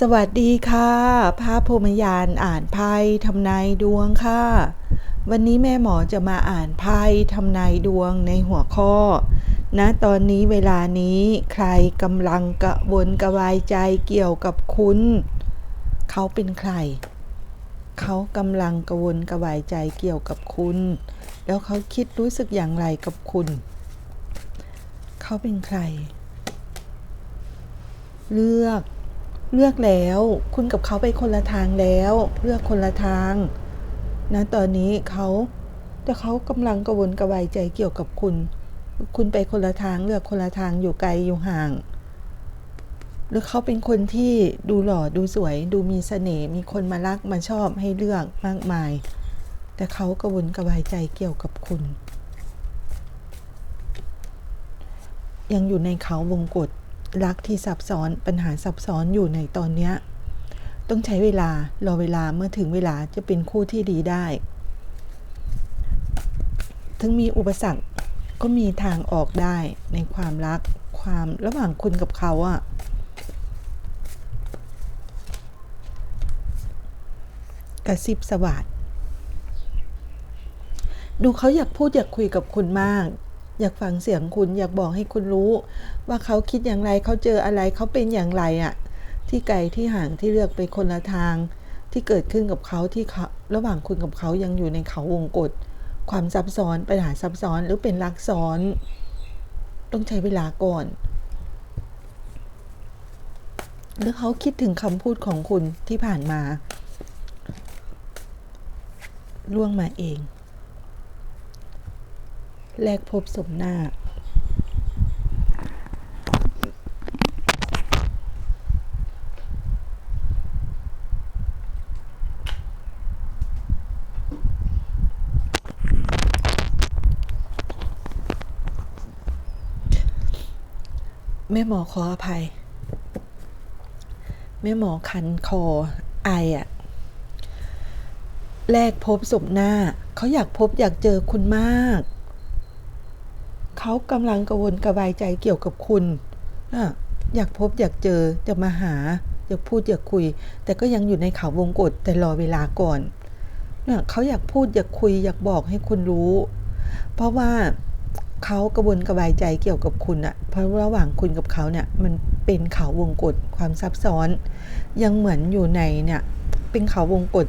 สวัสดีค่ะพระพมยานอ่านไพ่ทำนายดวงค่ะ วันนี้แม่หมอจะมาอ่านไพ่ทำนายดวงในหัวข้อณตอนนี้เวลานี้ใครกำลังกระวนกระวายใจเกี่ยวกับคุณ เขาเป็นใคร เขากำลังกระวนกระวายใจเกี่ยวกับคุณ แล้วเขาคิดรู้สึกอย่างไรกับคุณ เขาเป็นใคร เลือก เลือกแล้ว คุณกับเขาไปคนละทางแล้ว เลือกคนละทางนะตอนนี้เขาแต่เขากำลังกระวนกระวายใจเกี่ยวกับคุณ คุณไปคนละทางเลือกคนละทางอยู่ไกลอยู่ห่าง หรือเขาเป็นคนที่ดูหล่อดูสวย ดูมีเสน่ห์มีคนมารักมาชอบให้เลือกมากมาย แต่เขากระวนกระวายใจเกี่ยวกับคุณ ยังอยู่ในเขาวงกฏ รักที่ซับซ้อนปัญหาซับซ้อนอยู่ในตอนเนี้ยต้องใช้เวลารอเวลาเมื่อถึงเวลาจะเป็นคู่ที่ดีได้ ถึงมีอุปสรรคก็มีทางออกได้ในความรักความระหว่างคุณกับเขาอะกระซิบสวัสดดูเขาอยากพูดอยากคุยกับคุณมาก อยากฟังเสียงคุณอยากบอกให้คุณรู้ ว่าเขาคิดอย่างไรเขาเจออะไรเขาเป็นอย่างไรอะที่ไกลที่ห่างที่เลือกไปคนละทาง ที่เกิดขึ้นกับเขาที่ระหว่างคุณกับเขายังอยู่ในเขาวงกฏความซับซ้อนปัญหาซับซ้อนหรือเป็นรักซ้อน ต้องใช้เวลาก่อน หรือเขาคิดถึงคำพูดของคุณที่ผ่านมาล่วงมาเอง แลกพบสมหน้า แม่หมอขออภัย แม่หมอคันคอไออะแรกพบสมหน้า เขาอยากพบอยากเจอคุณมาก เขากำลังกระวนกระวายใจเกี่ยวกับคุณอะอยากพบอยากเจอจะมาหา อยากพูดอยากคุย แต่ก็ยังอยู่ในเขาวงกฏแต่รอเวลาก่อนเนี่ยเขาอยากพูดอยากคุยอยากบอกให้คุณรู้ เพราะว่าเขากระวนกระวายใจเกี่ยวกับคุณอะเพราะระหว่างคุณกับเขาเนี่ยมันเป็นเขาวงกฏความซับซ้อน ยังเหมือนอยู่ในเนี่ยเป็นเขาวงกฏ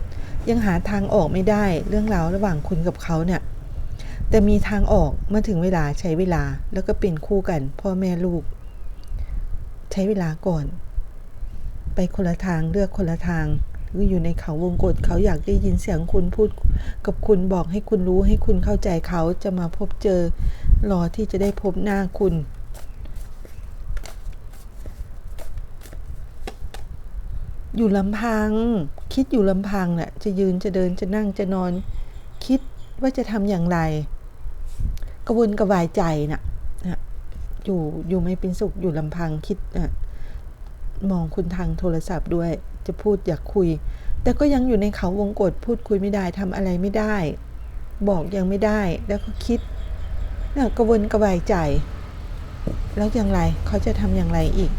ยังหาทางออกไม่ได้ เรื่องราวระหว่างคุณกับเขาเนี่ย แต่มีทางออกเมื่อถึงเวลาใช้เวลาแล้วก็เป็นคู่กัน พ่อแม่ลูก ใช้เวลาก่อน ไปคนละทางเลือกคนละทางหรืออยู่ในเขาวงกฏเขาอยากได้ยินเสียงคุณพูดกับคุณบอกให้คุณรู้ให้คุณเข้าใจเขาจะมาพบเจอรอที่จะได้พบหน้าคุณ อยู่ลำพัง คิดอยู่ลำพังแหละจะยืนจะเดินจะนั่งจะนอน คิดว่าจะทำอย่างไร กระวนกระวายใจนะนะอยู่อยู่ไม่เป็นสุขอยู่ลำพังคิดนะมองคุณทางโทรศัพท์ด้วยจะพูดอยากคุย แต่ก็ยังอยู่ในเขาวงกฏพูดคุยไม่ได้ทำอะไรไม่ได้ บอกยังไม่ได้แล้วก็คิดนะกระวนกระวายใจ แล้วอย่างไรเขาจะทำอย่างไรอีก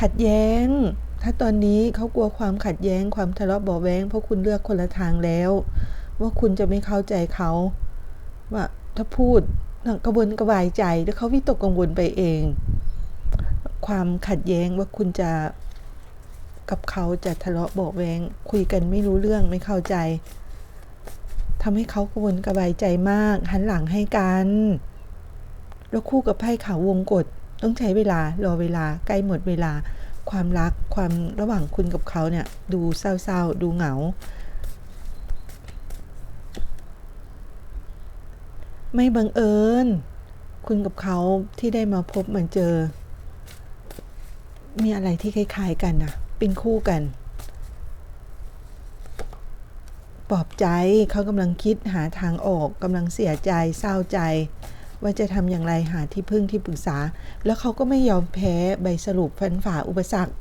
ขัดแย้ง ถ้าตอนนี้เขากลัวความขัดแย้งความทะเลาะเบาแวงเพราะคุณเลือกคนละทางแล้ว ว่าคุณจะไม่เข้าใจเขาว่าถ้าพูดกระวนกระวายใจแล้วเขาวิตกกังวลไปเอง ความขัดแย้งว่าคุณจะกับเขาจะทะเลาะเบาะแว้งคุยกันไม่รู้เรื่องไม่เข้าใจทำให้เขากระวนกระวายใจมาก หันหลังให้กันแล้วคู่กับไพ่ขาววงกฏต้องใช้เวลารอเวลาใกล้หมดเวลา ความรักความระหว่างคุณกับเขาเนี่ย ดูเศร้าๆ ดูเหงา ไม่บังเอิญ คุณกับเขาที่ได้มาพบมาเจอ มีอะไรที่คล้ายๆกันนะเป็นคู่กัน ปลอบใจเขากำลังคิดหาทางออกกำลังเสียใจเศร้าใจ ว่าจะทำอย่างไรหาที่พึ่งที่ปรึกษา แล้วเขาก็ไม่ยอมแพ้ใบสรุปฟันฝ่าอุปสรรค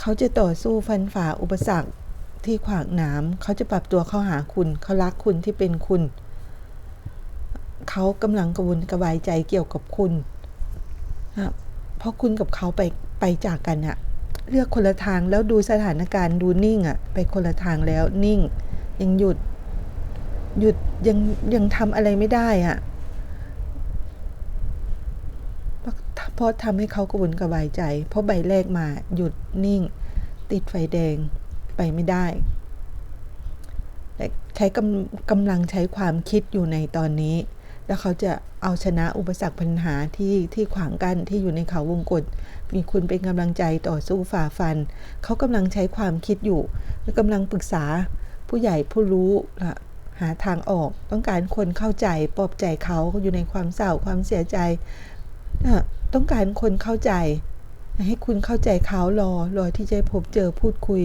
เขาจะต่อสู้ฟันฝ่าอุปสรรคที่ขวางหนามเขาจะปรับตัวเข้าหาคุณ เขารักคุณที่เป็นคุณ เขากำลังกระวนกระวายใจเกี่ยวกับคุณเพราะคุณกับเขาไปไปจากกันอะเลือกคนละทางแล้วดูสถานการณ์ดูนิ่งอะไปคนละทางแล้วนิ่ง ยังหยุดหยุดยังยังทำอะไรไม่ได้อะเพราะเพราะทำให้เขากระวนกระวายใจ เพราะใบแรกมาหยุดนิ่ง ติดไฟแดงไปไม่ได้ใช้กำกำลังใช้ความคิดอยู่ในตอนนี้ แล้วเขาจะเอาชนะอุปสรรคปัญหาที่ที่ขวางกั้นที่อยู่ในเขาวงกฏมีคุณเป็นกำลังใจต่อสู้ฝ่าฟัน เขากำลังใช้ความคิดอยู่และกำลังปรึกษาผู้ใหญ่ผู้รู้อะหาทางออก ต้องการคนเข้าใจปลอบใจเขาอยู่ในความเศร้าความเสียใจอะต้องการคนเข้าใจ ให้คุณเข้าใจเขารอรอที่จะพบเจอพูดคุย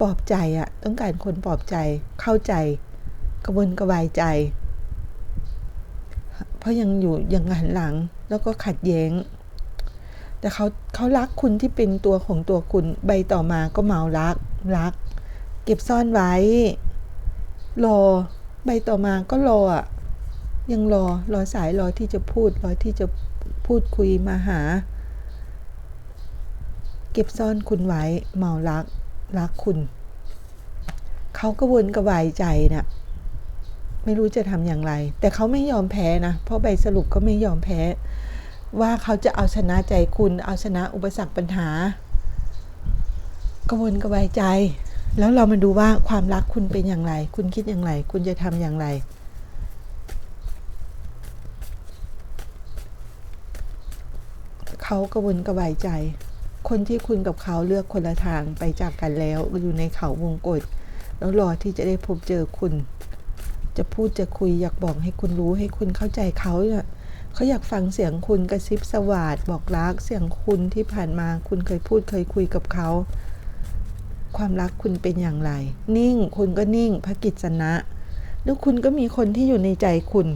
ปลอบใจอะต้องการคนปลอบใจเข้าใจ กระวนกระวายใจ เพราะยังอยู่ยังหันหลังแล้วก็ขัดแย้ง แต่เขาเขารักคุณที่เป็นตัวของตัวคุณใบต่อมาก็เมารักรัก เก็บซ่อนไว้ รอ ใบต่อมาก็รออะยังรอรอสายรอที่จะพูดรอที่จะพูดคุยมาหา เก็บซ่อนคุณไว้เมารักรักคุณ เขาก็วนกระวายใจนะ่ะ ไม่รู้จะทำอย่างไร แต่เขาไม่ยอมแพ้นะ เพราะใบสรุปก็ไม่ยอมแพ้ ว่าเขาจะเอาชนะใจคุณ เอาชนะอุปสรรคปัญหากระวนกระวายใจ แล้วเรามาดูว่าความรักคุณเป็นอย่างไร คุณคิดอย่างไร คุณจะทำอย่างไรเขากระวนกระวายใจ คนที่คุณกับเขาเลือกคนละทางไปจากกันแล้วอยู่ในเขาวงกฏแล้วรอที่จะได้พบเจอคุณ จะพูดจะคุยอยากบอกให้คุณรู้ให้คุณเข้าใจเขาเนี่ยเขาอยากฟังเสียงคุณกระซิบสวาดบอกรักเสียงคุณที่ผ่านมาคุณเคยพูดเคยคุยกับเขา ความรักคุณเป็นอย่างไร นิ่งคุณก็นิ่งพระกิจสนะแล้วคุณก็มีคนที่อยู่ในใจคุณ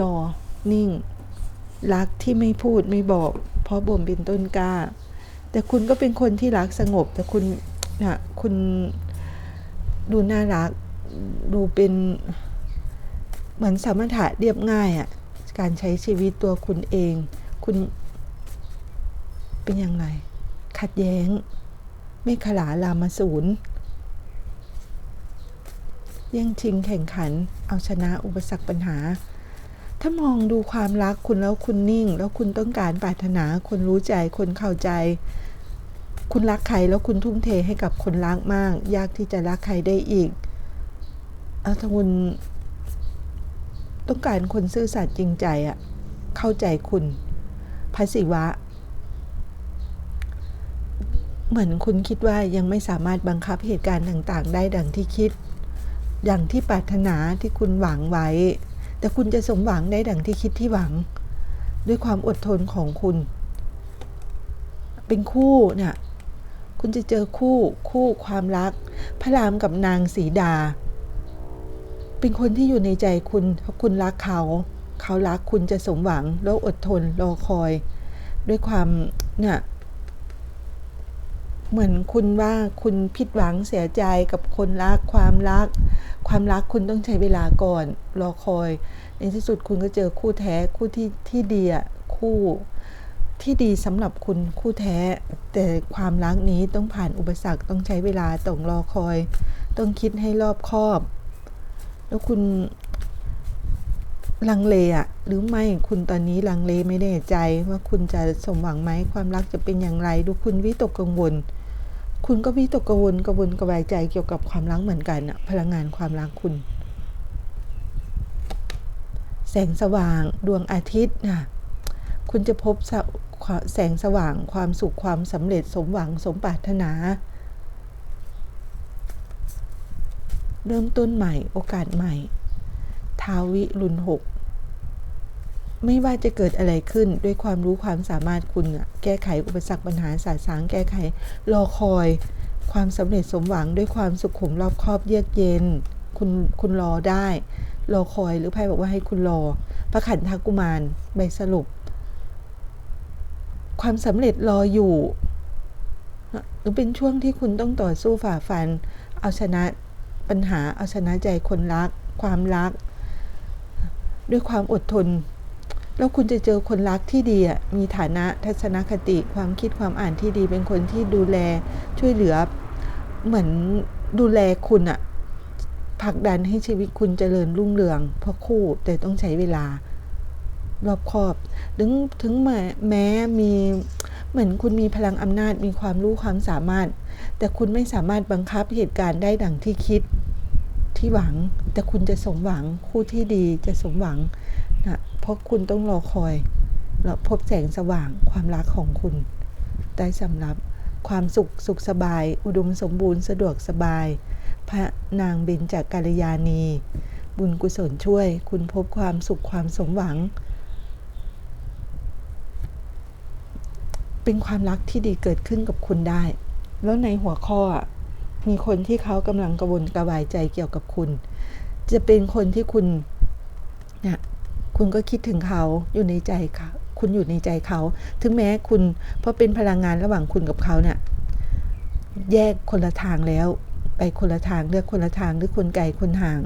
รอ นิ่ง รักที่ไม่พูดไม่บอก เพราะบ่มเป็นต้นกล้า แต่คุณก็เป็นคนที่รักสงบ แต่คุณนะคุณดูน่ารัก ดูเป็นเหมือนสมถะเรียบง่ายอะ่ะ การใช้ชีวิตตัวคุณเอง คุณเป็นอย่างไร ขัดแย้ง ไม่ขลาลามาศูนย์แย่งชิงแข่งขัน เอาชนะอุปสรรคปัญหา ถ้ามองดูความรักคุณแล้วคุณนิ่ง แล้วคุณต้องการปรารถนาคนรู้ใจคนเข้าใจ คุณรักใครแล้วคุณทุ่มเทให้กับคนรักมาก ยากที่จะรักใครได้อีก ถ้าคุณต้องการคนซื่อสัตย์จริงใจอะเข้าใจคุณพระศิวะ เหมือนคุณคิดว่ายังไม่สามารถบังคับเหตุการณ์ต่างๆ ได้ดังที่คิด อย่างที่ปรารถนาที่คุณหวังไว้ แต่คุณจะสมหวังได้ดังที่คิดที่หวัง ด้วยความอดทนของคุณ เป็นคู่เนี่ยคุณจะเจอคู่คู่ความรัก พระรามกับนางสีดา เป็นคนที่อยู่ในใจคุณเพราะคุณรักเขา เขารักคุณจะสมหวังแล้วอดทนรอคอย ด้วยความเนี่ยเหมือนคุณว่าคุณผิดหวังเสียใจกับคนรักความรัก ความรักคุณต้องใช้เวลาก่อนรอคอย ในที่สุดคุณก็เจอคู่แท้คู่ที่ที่ดีอะคู่ที่ดีสำหรับคุณคู่แท้ แต่ความรักนี้ต้องผ่านอุปสรรคต้องใช้เวลาต้องรอคอย ต้องคิดให้รอบคอบ แล้วคุณลังเลอะหรือไม่คุณตอนนี้ลังเลไม่แน่ใจว่าคุณจะสมหวังไหมความรักจะเป็นอย่างไร ดูคุณวิตกกังวล คุณก็วิตกกังวลกังวลกระวายใจเกี่ยวกับความรักเหมือนกันอะพลังงานความรักคุณ แสงสว่างดวงอาทิตย์นะคุณจะพบแสงสว่างความสุขความสำเร็จสมหวังสมปรารถนา เริ่มต้นใหม่ โอกาสใหม่ ทาวิรุณหก ไม่ว่าจะเกิดอะไรขึ้นด้วยความรู้ความสามารถคุณแก้ไขอุปสรรคปัญหาสายสางแก้ไข รอคอย ความสำเร็จสมหวังด้วยความสุขุมรอบคอบเยือกเย็น คุณคุณรอได้ รอคอยหรือไพ่บอกว่าให้คุณรอพระขันธกุมารใบสรุป ความสำเร็จรออยู่หรือเป็นช่วงที่คุณต้องต่อสู้ฝ่าฟัน เอาชนะ ปัญหาเอาชนะใจคนรัก ความรัก ด้วยความอดทน แล้วคุณจะเจอคนรักที่ดีอะมีฐานะทัศนคติความคิดความอ่านที่ดี เป็นคนที่ดูแลช่วยเหลือ เหมือนดูแลคุณอะผลักดันให้ชีวิตคุณเจริญรุ่งเรืองเพราะคู่แต่ต้องใช้เวลารอบคอบ ถึงถึงแม้แม้มีเหมือนคุณมีพลังอำนาจมีความรู้ความสามารถ แต่คุณไม่สามารถบังคับเหตุการณ์ได้ดังที่คิดที่หวัง แต่คุณจะสมหวังคู่ที่ดีจะสมหวังนะเพราะคุณต้องรอคอยแล้วพบแสงสว่างความรักของคุณได้สำหรับความสุขสุขสบาย อุดมสมบูรณ์สะดวกสบาย พระนางเบญจากกาลยานี บุญกุศลช่วย คุณพบความสุขความสมหวัง เป็นความรักที่ดีเกิดขึ้นกับคุณได้ แล้วในหัวข้อมีคนที่เขากำลังกระวนกระวายใจเกี่ยวกับคุณ จะเป็นคนที่คุณเนี่ยคุณก็คิดถึงเขาอยู่ในใจเขาคุณอยู่ในใจเขา ถึงแม้คุณเพราะเป็นพลังงานระหว่างคุณกับเขาเนี่ยแยกคนละทางแล้ว ไปคนละทางเลือกคนละทางหรือคนไกลคนห่าง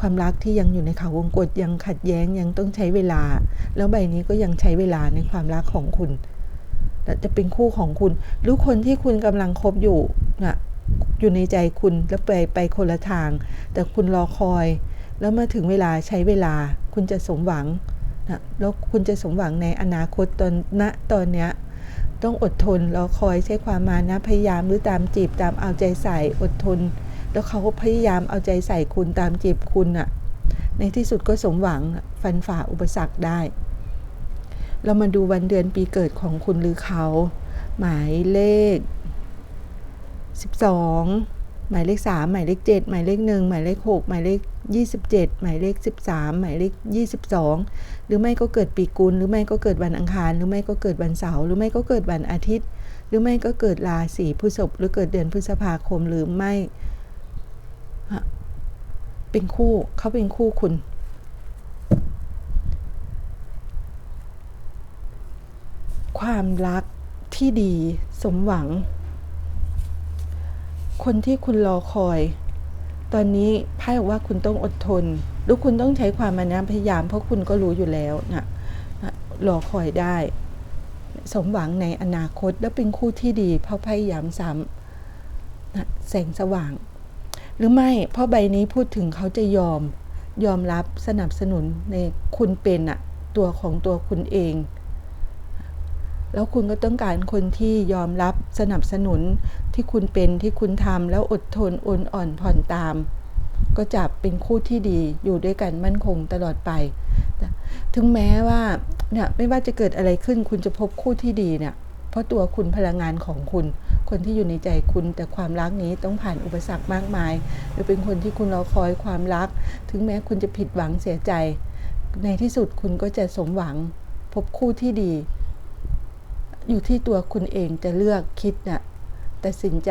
ความรักที่ยังอยู่ในเขาวงกฏยังขัดแย้งยังต้องใช้เวลา แล้วใบนี้ก็ยังใช้เวลาในความรักของคุณ จะเป็นคู่ของคุณ หรือคนที่คุณกำลังคบอยู่น่ะอยู่ในใจคุณแล้วไปไปคนละทาง แต่คุณรอคอย แล้วเมื่อถึงเวลาใช้เวลา คุณจะสมหวังนะแล้วคุณจะสมหวังในอนาคตตอนณตอนเนี้ยต้องอดทนรอคอยใช้ความมานะพยายามหรือตามจีบตามเอาใจใส่อดทน แล้วเขาก็พยายามเอาใจใส่คุณตามจีบคุณอะในที่สุดก็สมหวังฟันฝ่าอุปสรรคได้ เรามาดูวันเดือนปีเกิดของคุณหรือเขา หมายเลข 12 หมายเลข 3 หมายเลข 7 หมายเลข 1 หมายเลข 6 หมายเลข 27 หมายเลข 13 หมายเลข 22 หรือไม่ก็เกิดปีกุล หรือไม่ก็เกิดวันอังคาร หรือไม่ก็เกิดวันเสาร์ หรือไม่ก็เกิดวันอาทิตย์ หรือไม่ก็เกิดราศีพฤษภหรือเกิดเดือนพฤษภาคม หรือไม่ เป็นคู่เขาเป็นคู่คุณ ความรักที่ดีสมหวัง คนที่คุณรอคอย ตอนนี้ไพ่บอกว่าคุณต้องอดทน หรือคุณต้องใช้ความมานะพยายาม เพราะคุณก็รู้อยู่แล้วนะนะรอคอยได้ สมหวังในอนาคตและเป็นคู่ที่ดี เพราะพยายามซ้ำนะแสงสว่าง หรือไม่เพราะใบนี้พูดถึงเขาจะยอมยอมรับสนับสนุนในคุณเป็นอะตัวของตัวคุณเอง แล้วคุณก็ต้องการคนที่ยอมรับสนับสนุนที่คุณเป็นที่คุณทำแล้วอดทนอดอ่อนผ่อนตาม ก็จะเป็นคู่ที่ดีอยู่ด้วยกันมั่นคงตลอดไป ถึงแม้ว่าเนี่ยไม่ว่าจะเกิดอะไรขึ้นคุณจะพบคู่ที่ดีเนี่ยเพราะตัวคุณพลังงานของคุณ คนที่อยู่ในใจคุณแต่ความรักนี้ต้องผ่านอุปสรรคมากมาย หรือเป็นคนที่คุณรอคอยความรัก ถึงแม้คุณจะผิดหวังเสียใจ ในที่สุดคุณก็จะสมหวังพบคู่ที่ดี อยู่ที่ตัวคุณเองจะเลือกคิดนะ่ะตัดสินใจ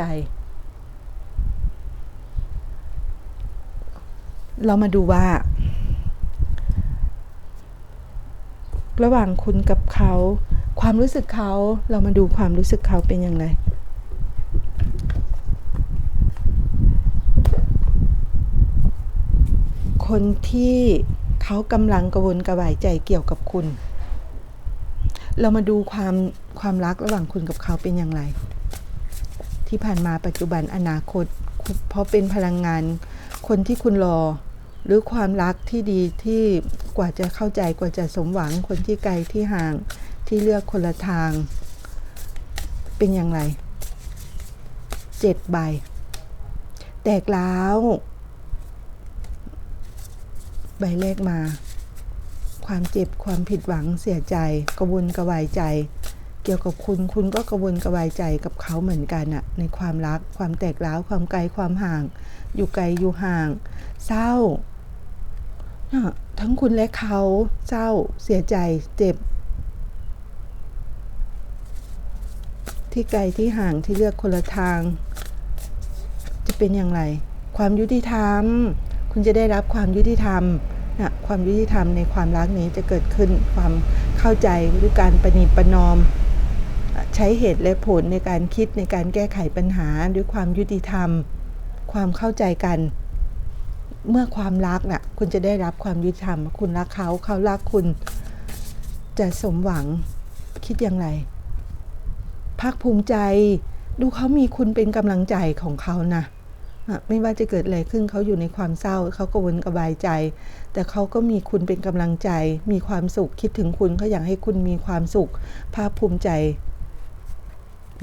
เรามาดูว่า ระหว่างคุณกับเขา ความรู้สึกเขาเรามาดูความรู้สึกเขาเป็นอย่างไรคนที่เขากำลังกระวนกระวายใจเกี่ยวกับคุณ เรามาดูความความรักระหว่างคุณกับเขาเป็นอย่างไร ที่ผ่านมาปัจจุบันอนาคต เพราะเป็นพลังงานคนที่คุณรอ หรือความรักที่ดีที่กว่าจะเข้าใจกว่าจะสมหวังคนที่ไกลที่ห่างที่เลือกคนละทาง เป็นอย่างไรเจ็ดใบ แตกแล้วใบแรกมา ความเจ็บความผิดหวังเสียใจกระวนกระวายใจ เกี่ยวกับคุณคุณก็กระวนกระวายใจกับเขาเหมือนกันอะในความรักความแตกร้าวความไกลความห่าง อยู่ไกลอยู่ห่าง เศร้าทั้งคุณและเขาเศร้าเสียใจเจ็บ ที่ไกลที่ห่างที่เลือกคนละทาง จะเป็นอย่างไร ความยุติธรรม คุณจะได้รับความยุติธรรม ความยุติธรรมในความรักนี้จะเกิดขึ้นความเข้าใจหรือการประนีประนอม ใช้เหตุและผลในการคิดในการแก้ไขปัญหาด้วยความยุติธรรม ความเข้าใจกัน เมื่อความรักน่ะคุณจะได้รับความยุติธรรม คุณรักเขาเขารักคุณ จะสมหวังคิดอย่างไรภาคภูมิใจ ดูเขามีคุณเป็นกำลังใจของเขานะ่ะ ไม่ว่าจะเกิดอะไรขึ้นเขาอยู่ในความเศร้าเขากระวนกระวายใจ แต่เขาก็มีคุณเป็นกำลังใจ มีความสุขคิดถึงคุณเขาอยากให้คุณมีความสุข ภาคภูมิใจ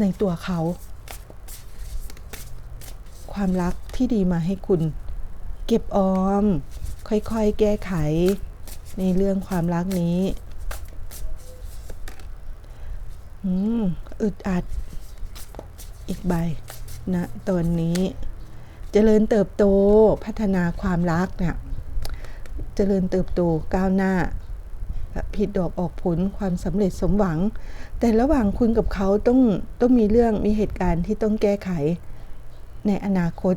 ในตัวเขา ความรักที่ดีมาให้คุณ เก็บออม ค่อยๆ แก้ไข ในเรื่องความรักนี้อืมอึดอัดอีกใบนะตอนนี้ เจริญเติบโตพัฒนาความรักเนี่ยเจริญเติบโตก้าวหน้าผิดดอกออกผลความสำเร็จสมหวัง แต่ระหว่างคุณกับเขาต้องต้องมีเรื่องมีเหตุการณ์ที่ต้องแก้ไข ในอนาคต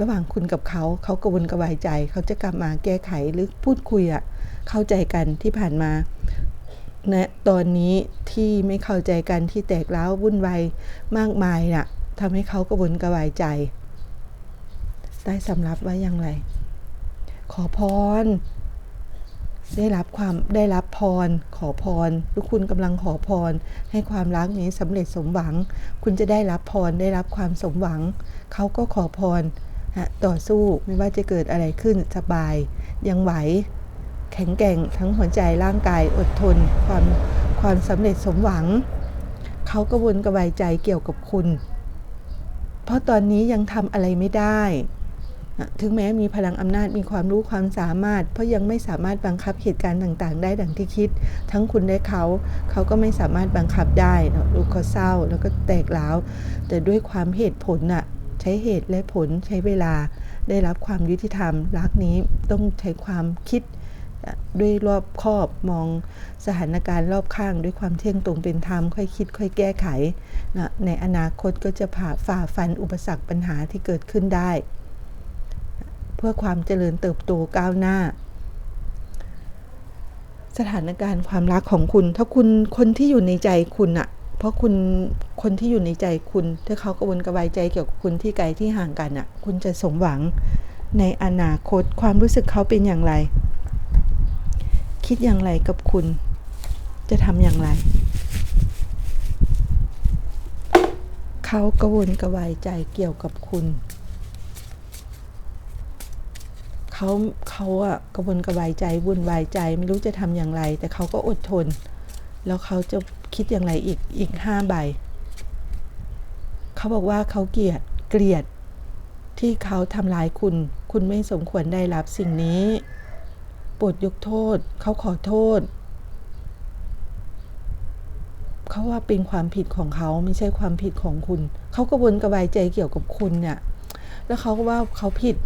ระหว่างคุณกับเขาเขากระวนกระวายใจ เขาจะกลับมาแก้ไขหรือพูดคุยอะเข้าใจกันที่ผ่านมาณนะตอนนี้ที่ไม่เข้าใจกันที่แตกร้ววุ่นวายมากมายน่ะทำให้เขากระวนกระวายใจ ได้สำรับว่าอย่างไร ขอพร ได้รับความได้รับพร ขอพร ทุกคุณกำลังขอพร ให้ความรักนี้สำเร็จสมหวัง คุณจะได้รับพรได้รับความสมหวัง เขาก็ขอพรนะต่อสู้ไม่ว่าจะเกิดอะไรขึ้นสบาย ยังไหว แข็งแกร่งทั้งหัวใจร่างกายอดทน ความความสำเร็จสมหวัง เขากระวนกระวายใจเกี่ยวกับคุณ เพราะตอนนี้ยังทำอะไรไม่ได้ ถึงแม้มีพลังอำนาจมีความรู้ความสามารถ เพราะยังไม่สามารถบังคับเหตุการณ์ต่างๆ ได้ดังที่คิด ทั้งคุณและเขา เขาก็ไม่สามารถบังคับได้นะลูกเขาเศร้าแล้วก็แตกร้าว แต่ด้วยความเหตุผลน่ะใช้เหตุและผลใช้เวลาได้รับความยุติธรรม รักนี้ต้องใช้ความคิดด้วยรอบคอบมองสถานการณ์รอบข้าง ด้วยความเที่ยงตรงเป็นธรรมค่อยคิด ค่อยแก้ไขนะในอนาคตก็จะผ่าฝ่าฟันอุปสรรคปัญหาที่เกิดขึ้นได้ พื่อความเจริญเติบโตก้าวหน้า สถานการณ์ความรักของคุณ ถ้าคุณคนที่อยู่ในใจคุณอะเพราะคุณคนที่อยู่ในใจคุณ ถ้าเขากระวนกระวายใจเกี่ยวกับคุณที่ไกลที่ห่างกันอะคุณจะสมหวังในอนาคตความรู้สึกเขาเป็นอย่างไร คิดอย่างไรกับคุณ จะทำอย่างไร เขากระวนกระวายใจเกี่ยวกับคุณ เขาเขาอะกระวนกระวายใจวุ่นวายใจไม่รู้จะทำอย่างไร แต่เขาก็อดทน แล้วเขาจะคิดอย่างไรอีกอีกห้าใบเขาบอกว่าเขาเกลียดเกลียดที่เขาทำร้ายคุณ คุณไม่สมควรได้รับสิ่งนี้โปรดยกโทษ เขาขอโทษ เขาว่าเป็นความผิดของเขาไม่ใช่ความผิดของคุณ เขากระวนกระวายใจเกี่ยวกับคุณเนี่ย แล้วเขาก็ว่าเขาผิด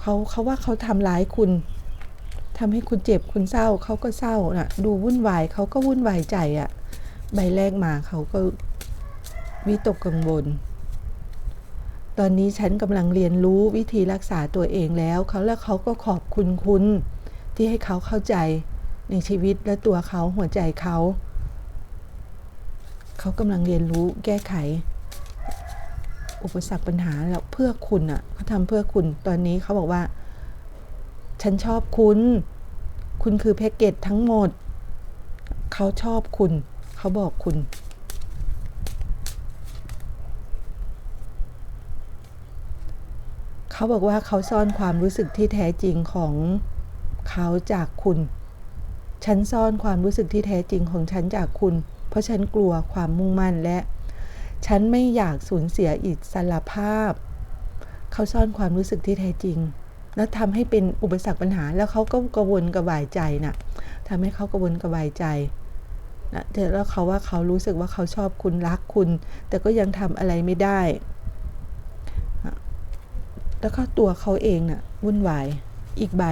เขาเขาว่าเขาทำร้ายคุณทำให้คุณเจ็บคุณเศร้าเขาก็เศร้าน่ะ ดูวุ่นวายเขาก็วุ่นวายใจอะ่ะ ใบแรกมาเขาก็วิตกกังวลตอนนี้ฉันกำลังเรียนรู้วิธีรักษาตัวเองแล้วเขาแล้วเขาก็ขอบคุณคุณที่ให้เขาเข้าใจในชีวิตและตัวเขาหัวใจเขา เขากำลังเรียนรู้แก้ไข อุปสรรคปัญหาแล้วเพื่อคุณอะเขาทำเพื่อคุณตอนนี้เขาบอกว่า ฉันชอบคุณ คุณคือแพ็กเกจทั้งหมด เขาชอบคุณ เขาบอกคุณเขาบอกว่าเขาซ่อนความรู้สึกที่แท้จริงของเขาจากคุณ ฉันซ่อนความรู้สึกที่แท้จริงของฉันจากคุณ เพราะฉันกลัวความมุ่งมั่นและ ฉันไม่อยากสูญเสียอิสรภาพ เขาซ่อนความรู้สึกที่แท้จริง แล้วทำให้เป็นอุปสรรคปัญหา แล้วเขาก็กระวนกระวายใจนะ่ะทำให้เขากระวนกระวายใจนะแล้วเขาว่าเขารู้สึกว่าเขาชอบคุณรักคุณ แต่ก็ยังทำอะไรไม่ได้ แล้วก็ตัวเขาเองนะ่ะวุ่นวายอีกใบ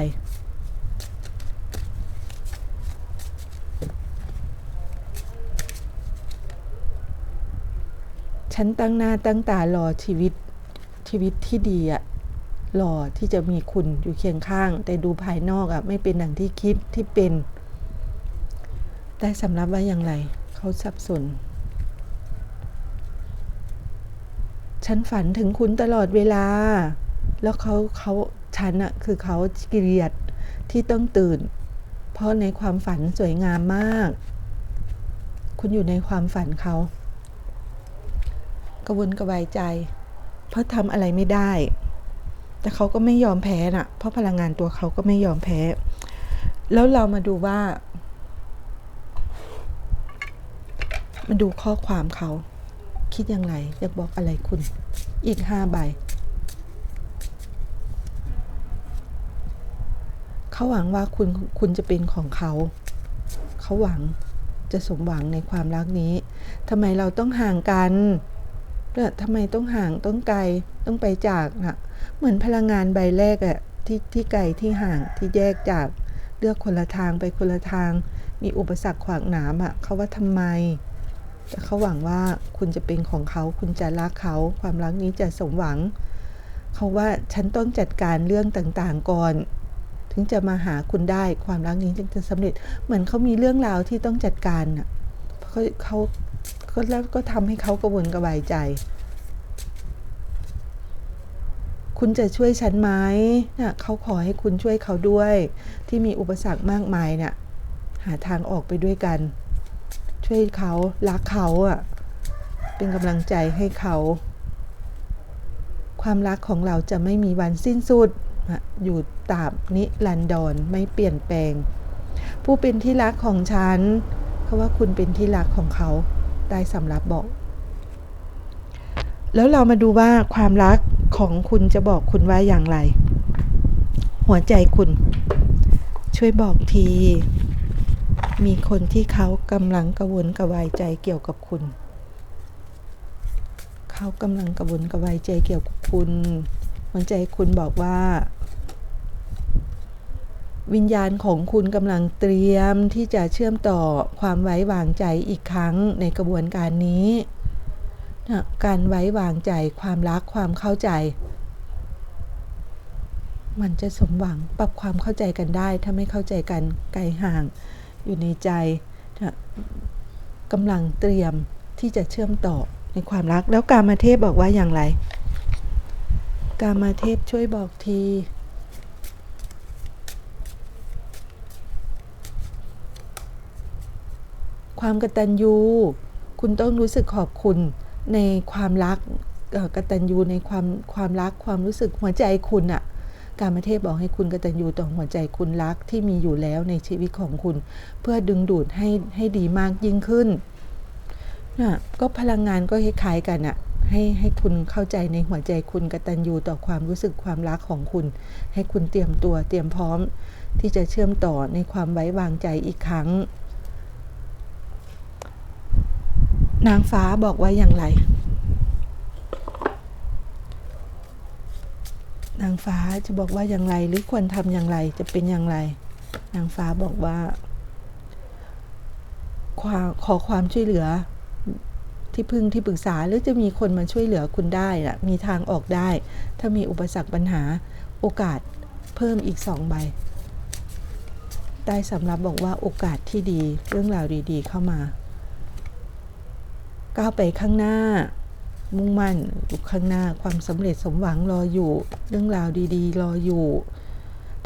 ฉันตั้งหน้าตั้งตารอชีวิตชีวิตที่ดีอะรอที่จะมีคุณอยู่เคียงข้าง แต่ดูภายนอกอะไม่เป็นดังที่คิดที่เป็นได้สำรับว่าอย่างไร เขาสับสน ฉันฝันถึงคุณตลอดเวลา แล้วเขาเขาฉันอะคือเขาเกลียดที่ต้องตื่น เพราะในความฝันสวยงามมาก คุณอยู่ในความฝันเขา กระวนกระวายใจ เพราะทำอะไรไม่ได้ แต่เขาก็ไม่ยอมแพ้น่ะ เพราะพลังงานตัวเขาก็ไม่ยอมแพ้ แล้วเรามาดูว่ามาดูข้อความเขา คิดอย่างไรอยากบอกอะไรคุณ อีกห้าใบเขาหวังว่าคุณคุณจะเป็นของเขา เขาหวังจะสมหวังในความรักนี้ทำไมเราต้องห่างกัน เนี่ทำไมต้องห่างต้องไกลต้องไปจากน่ะเหมือนพลังงานใบแรกอะที่ที่ไกลที่ห่างที่แยกจากเลือกคนละทางไปคนละทาง มีอุปสรรคขวางหนามอะเขาว่าทำไมแต่เขาหวังว่าคุณจะเป็นของเขาคุณจะรักเขาความรักนี้จะสมหวัง เขาว่าฉันต้องจัดการเรื่องต่างๆก่อน ถึงจะมาหาคุณได้ความรักนี้จึงจะสำเร็จ เหมือนเขามีเรื่องราวที่ต้องจัดการน่ะเขาเขา ก็แล้วก็ทำให้เขากระวนกระวายใจ คุณจะช่วยฉันไหมเนี่ยเขาขอให้คุณช่วยเขาด้วย ที่มีอุปสรรคมากมายเนี่ยหาทางออกไปด้วยกัน ช่วยเขารักเขาอะ เป็นกำลังใจให้เขา ความรักของเราจะไม่มีวันสิ้นสุดอยู่ตาบนิรันดรไม่เปลี่ยนแปลง ผู้เป็นที่รักของฉันเขาะว่าคุณเป็นที่รักของเขา ได้สำรับบอก แล้วเรามาดูว่าความรักของคุณจะบอกคุณว่าอย่างไร หัวใจคุณ ช่วยบอกที มีคนที่เขากำลังกระวนกระวายใจเกี่ยวกับคุณ เขากำลังกระวนกระวายใจเกี่ยวกับคุณ หัวใจคุณบอกว่า วิญญาณของคุณกำลังเตรียมที่จะเชื่อมต่อความไว้วางใจอีกครั้งในกระบวนการนี้นะการไว้วางใจความรักความเข้าใจ มันจะสมหวังปรับความเข้าใจกันได้ ถ้าไม่เข้าใจกันไกลห่างอยู่ในใจนะกำลังเตรียมที่จะเชื่อมต่อในความรัก แล้วกามาเทพบอกว่าอย่างไร กามาเทพช่วยบอกที ความกตัญญู คุณต้องรู้สึกขอบคุณในความรักกตัญญูในความความรักความรู้สึกหัวใจคุณอะการมาเทพบอกให้คุณกตัญญูต่อหัวใจคุณรักที่มีอยู่แล้วในชีวิตของคุณ เพื่อดึงดูดให้ให้ดีมากยิ่งขึ้นนะก็พลังงานก็คล้ายๆกันอะให้ให้คุณเข้าใจในหัวใจคุณกตัญญูต่อความรู้สึกความรักของคุณ ให้คุณเตรียมตัวเตรียมพร้อมที่จะเชื่อมต่อในความไว้วางใจอีกครั้ง นางฟ้าบอกว่าอย่างไร นางฟ้าจะบอกว่าอย่างไรหรือควรทำอย่างไรจะเป็นอย่างไร นางฟ้าบอกว่าความขอความช่วยเหลือที่พึ่งที่ปรึกษาหรือจะมีคนมาช่วยเหลือคุณได้ล่ะมีทางออกได้ ถ้ามีอุปสรรคปัญหาโอกาสเพิ่มอีกสองใบได้สำหรับบอกว่าโอกาสที่ดีเรื่องราวดีๆเข้ามา ก้าวไปข้างหน้า มุ่งมั่นอยู่ข้างหน้าความสำเร็จสมหวังรออยู่ เรื่องราวดีๆ รออยู่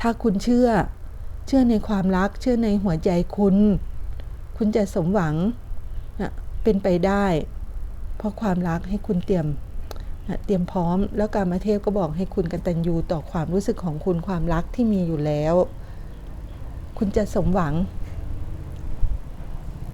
ถ้าคุณเชื่อ เชื่อในความรัก เชื่อในหัวใจคุณ คุณจะสมหวังนะเป็นไปได้ เพราะความรักให้คุณเตรียมนะเตรียมพร้อม แล้วการมาเทพก็บอกให้คุณกันตัญญูต่อความรู้สึกของคุณความรักที่มีอยู่แล้ว คุณจะสมหวัง